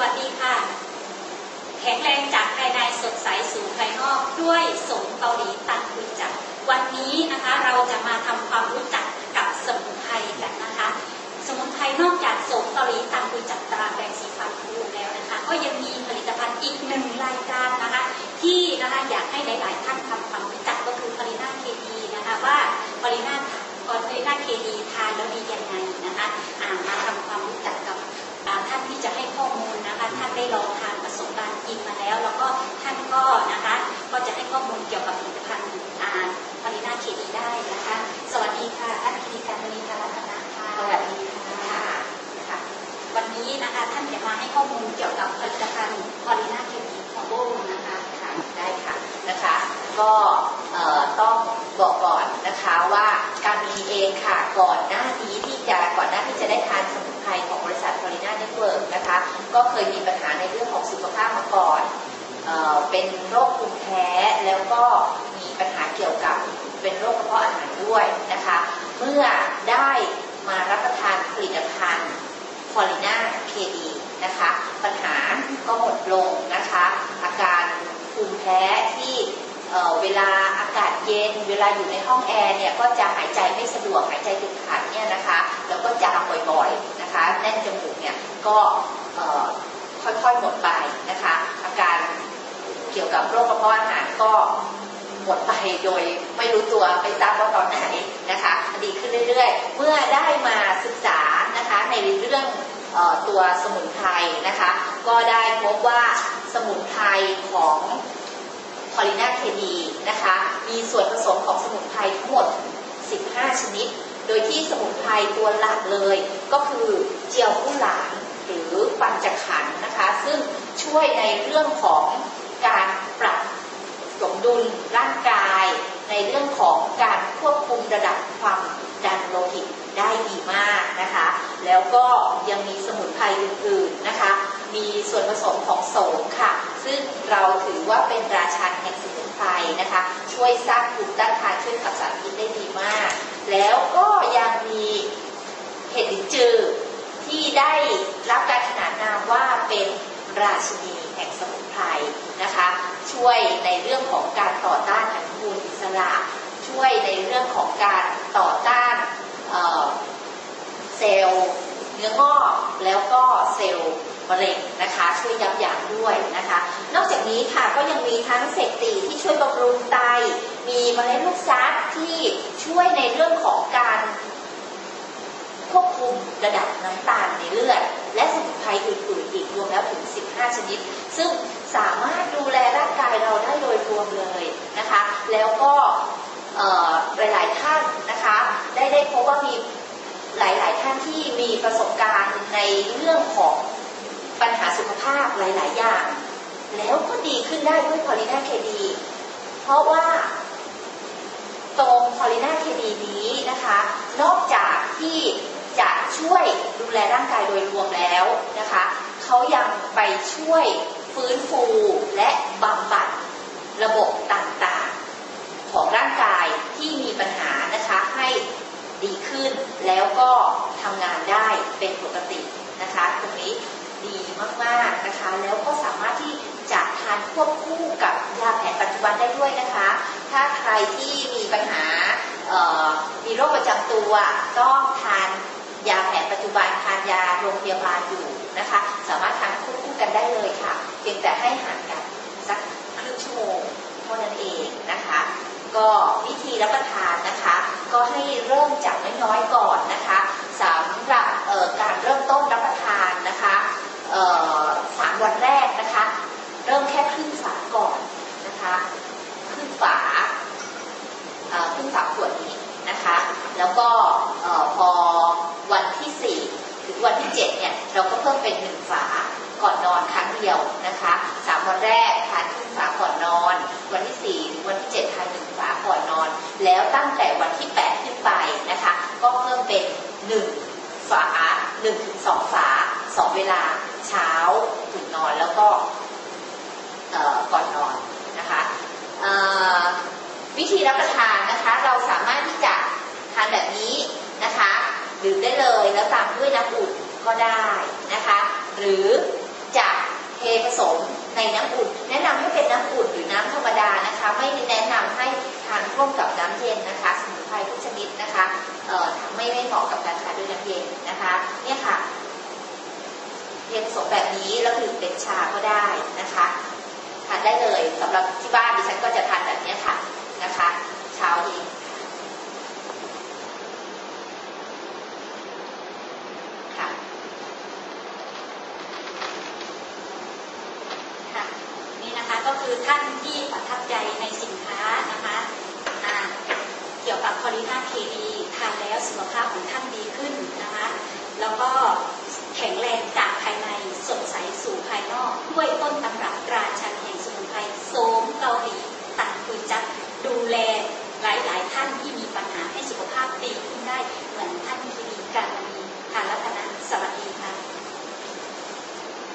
วัสดีค่ะ แข็งแรงจากภายในสดใสสู่ภายนอกด้วยสมเกาหลีตันคุยจักวันนี้นะคะเราจะมาทำความรู้จักกับสมุนไพรกันนะคะ สมุนไพรนอกจากสมเกาหลีตันคุยจักตราแบรนด์สีฟันคูแล้วนะคะ ก็ยังมีผลิตภัณฑ์อีกหนึ่งรายการนะคะ ที่นะคะอยากให้หลายๆท่านทำความรู้จักก็คือพลินาเคดีนะคะว่าพลิน่าพลินาเคดีทานแล้วดียังไงนะคะมาทำความรู้จักกับ ท่านที่จะให้ข้อมูลนะคะท่านได้ลองทานประสบการณ์จริงมาแล้ว แล้วก็ท่านก็นะคะก็จะให้ข้อมูลเกี่ยวกับผลิตภัณฑ์อ่าพารินาเคดีได้นะคะ สวัสดีค่ะท่านกิติการมณีการรัตนาค่ะสวัสดีค่ะค่ะ วันนี้นะคะท่านจะมาให้ข้อมูลเกี่ยวกับผลิตภัณฑ์พารินาเคดีของโบนะคะค่ะได้ค่ะนะคะ ก็เอ่อต้องบอกก่อนนะคะว่าการมีเองค่ะก่อนหน้านี้ที่จะก่อนหน้าที่จะได้ทานสมุนไพรของ บริษัท f o r i n a Network นะคะ ก็เคยมีปัญหาในเรื่องของสุขภาพมาก่อนเออเป็นโรคภูมิแพ้แล้วก็มีปัญหาเกี่ยวกับเป็นโรคกระเพาะอาหารด้วยนะคะ เมื่อได้มารับประทานผลิตภัณฑ์ฟอริน่าเคดีนะคะ ปัญหาก็หมดลงนะคะ อาการภูมิแพ้ที่ เวลาอากาศเย็น เวลาอยู่ในห้องแอร์เนี่ยก็จะหายใจไม่สะดวกหายใจติดขัดเนี่ยนะคะแล้วก็จามบ่อยๆนะคะแน่นจมูกเนี่ยก็ค่อยๆหมดไปนะคะอาการเกี่ยวกับโรคกระเพาะอาหารก็หมดไปโดยไม่รู้ตัวไม่ทราบว่าตอนไหนนะคะดีขึ้นเรื่อยๆ เมื่อได้มาศึกษานะคะในเรื่องตัวสมุนไพรนะคะ ก็ได้พบว่าสมุนไพรของ พอลินาเคดีนะคะ มีส่วนผสมของสมุนไพรทั้งหมด 15 ชนิด โดยที่สมุนไพรตัวหลักเลย ก็คือเจียวผู้หลานหรือปัญจขันนะคะ ซึ่งช่วยในเรื่องของการปรับสมดุลร่างกาย ในเรื่องของการควบคุมระดับความดันโลหิตได้ดีมากนะคะ แล้วก็ยังมีสมุนไพรอื่นๆนะคะ สมของโสมค่ะ ซึ่งเราถือว่าเป็นราชันแห่งสมุนไพรนะคะ ช่วยสร้างภูมิต้านทานช่วยขับสารพิษได้ดีมาก แล้วก็ยังมีเห็ดลินจือที่ได้รับการขนานนามว่าเป็นราชินีแห่งสมุนไพรนะคะ ช่วยในเรื่องของการต่อต้านอนุมูลอิสระ ช่วยในเรื่องของการต่อต้านเเซลล์เนื้องอกแล้วก็เซลล์ มะเร็งนะคะช่วยยับยั้งด้วยนะคะ นอกจากนี้ค่ะก็ยังมีทั้งเศษตีที่ช่วยบำรุงไต มีเมล็ดลูกซักที่ช่วยในเรื่องของการควบคุมระดับน้ำตาลในเลือด และสมุนไพรอื่นๆอีกรวมแล้วถึง 15 ชนิด ซึ่งสามารถดูแลร่างกายเราได้โดยรวมเลยนะคะ แล้วก็หลายๆท่านนะคะ ได้ได้พบว่ามีหลาย ๆ ท่านที่มีประสบการณ์ในเรื่องของ ปัญหาสุขภาพหลาย ๆ อย่าง แล้วก็ดีขึ้นได้ด้วยพอลินาเคดีเพราะว่าตรงพอลินาเคดีนี้นะคะ นอกจากที่จะช่วยดูแลร่างกายโดยรวมแล้วนะคะ เขายังไปช่วยฟื้นฟูและบำบัดระบบต่างๆ ของร่างกายที่มีปัญหานะคะให้ดีขึ้นแล้วก็ทำงานได้เป็นปกตินะคะ ตรงนี้ ดีมากๆนะคะ แล้วก็สามารถที่จะทานควบคู่กับยาแผนปัจจุบันได้ด้วยนะคะ ถ้าใครที่มีปัญหามีโรคประจำตัวต้องทานยาแผนปัจจุบันทานยาโรงพยาบาลอยู่นะคะ สามารถทานควบคู่กันได้เลยค่ะ เพียงแต่ให้ห่างกันสักครึ่งชั่วโมงเท่านั้นเองนะคะ ก็วิธีรับประทานนะคะ ก็ให้เริ่มจากน้อยๆก่อนนะคะสำหรับเอ่อการเริ่มต้นรับประทานนะคะเอ่อสามวันแรกนะคะ เริ่มแค่ครึ่งฝาก่อนนะคะครึ่งฝาเอ่อครึ่งฝาขวดนี้นะคะ แล้วก็เอ่อพอวันที่ 4 ถึงวันที่ 7 เพิ่มเป็นหนึ่งฝาก่อนนอนครั้งเดียวนะคะสามวันแรกทานครึ่งฝาก่อนนอน วันที่4ถึงวันที่7ทานหนึ่งฝาก่อนนอน แล้วตั้งแต่วันที่8ขึ้นไปนะคะ ก็เพิ่มเป็น1ฝา1ถึง2ฝา2เวลาเช้าถึงนอนแล้วก็เอ่อก่อนนอนนะคะอ่อวิธีรับประทานนะคะ เราสามารถที่จะทานแบบนี้นะคะดื่มได้เลยแล้วตามด้วยน้ำอุ่น ก็ได้นะคะ หรือจะเทผสมในน้ำอุ่น แนะนำให้เป็นน้ำอุ่นหรือน้ำธรรมดานะคะ ไม่แนะนำให้ทานร่วมกับน้ำเย็นนะคะสมุนไพรทุกชนิดนะคะเอ่อไม่ไม่เหมาะกับการทานด้วยน้ำเย็นนะคะเนี่ยค่ะเทผสมแบบนี้แล้วดื่มเป็นชาก็ได้นะคะทานได้เลยสำหรับที่บ้าน คือท่านที่ประทับใจในสินค้านะคะเกี่ยวกับคอลิน่าเคดีทานแล้วสุขภาพของท่านดีขึ้นนะคะ แล้วก็แข็งแรงจากภายในสดใสสู่ภายนอก ด้วยต้นตำรับราชันแห่งสมุนไพรโสมเกาหลี